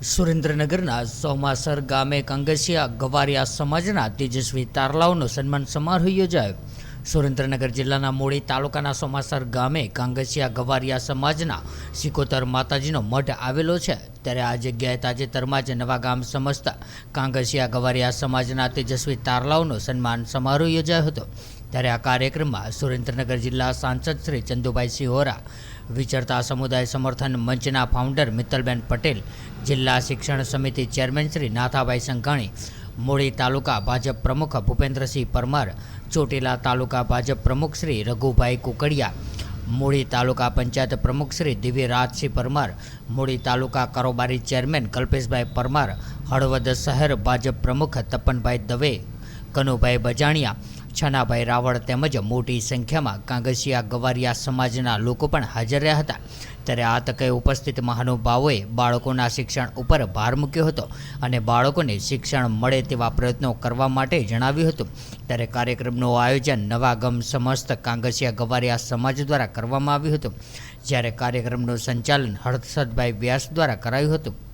સુરેન્દ્રનગરના સોમાસર ગામે કંગસિયા ગવારિયા સમાજના તેજસ્વી તારલાઓનો સન્માન સમારોહ યોજાયો. સુરેન્દ્રનગર જિલ્લાના મૂળી તાલુકાના સોમાસર ગામે કાંગસિયા ગવારિયા સમાજના સિકોતર માતાજીનો મઠ આવેલો છે. ત્યારે આ જગ્યાએ તાજેતરમાં જ નવા ગામ સમજતા કાંગસિયા ગવારિયા સમાજના તેજસ્વી તારલાઓનો સન્માન સમારોહ યોજાયો હતો. ત્યારે આ કાર્યક્રમમાં સુરેન્દ્રનગર જિલ્લા સાંસદ શ્રી ચંદુભાઈ સિહોરા, વિચરતા સમુદાય સમર્થન મંચના ફાઉન્ડર મિત્તલબેન પટેલ, જિલ્લા શિક્ષણ સમિતિ ચેરમેન શ્રી નાથાભાઈ સંઘાણી મૂળી તાલુકા ભાજપ પ્રમુખ ભૂપેન્દ્રસિંહ પરમાર, ચોટીલા તાલુકા ભાજપ પ્રમુખ શ્રી રઘુભાઈ કુકડિયા મૂળી તાલુકા પંચાયત પ્રમુખ શ્રી દિવ્યરાજસિંહ પરમાર મૂળી તાલુકા કારોબારી ચેરમેન કલ્પેશભાઈ પરમાર, હળવદ શહેર ભાજપ પ્રમુખ તપનભાઈ દવે, કનુભાઈ બજાણિયા છનાભાઈ રાવળ તેમજ મોટી સંખ્યામાં કાંગસિયા ગવારિયા સમાજના લોકો પણ હાજર રહ્યા હતા. ત્યારે આ તકે ઉપસ્થિત મહાનુભાવોએ બાળકોના શિક્ષણ ઉપર ભાર મૂક્યો હતો અને બાળકોને શિક્ષણ મળે તેવા પ્રયત્નો કરવા માટે જણાવ્યું હતું. ત્યારે કાર્યક્રમનું આયોજન નવાગમ સમસ્ત કાંગસિયા ગવારિયા સમાજ દ્વારા કરવામાં આવ્યું હતું. જ્યારે કાર્યક્રમનું સંચાલન હર્ષદભાઈ વ્યાસ દ્વારા કરાયું હતું.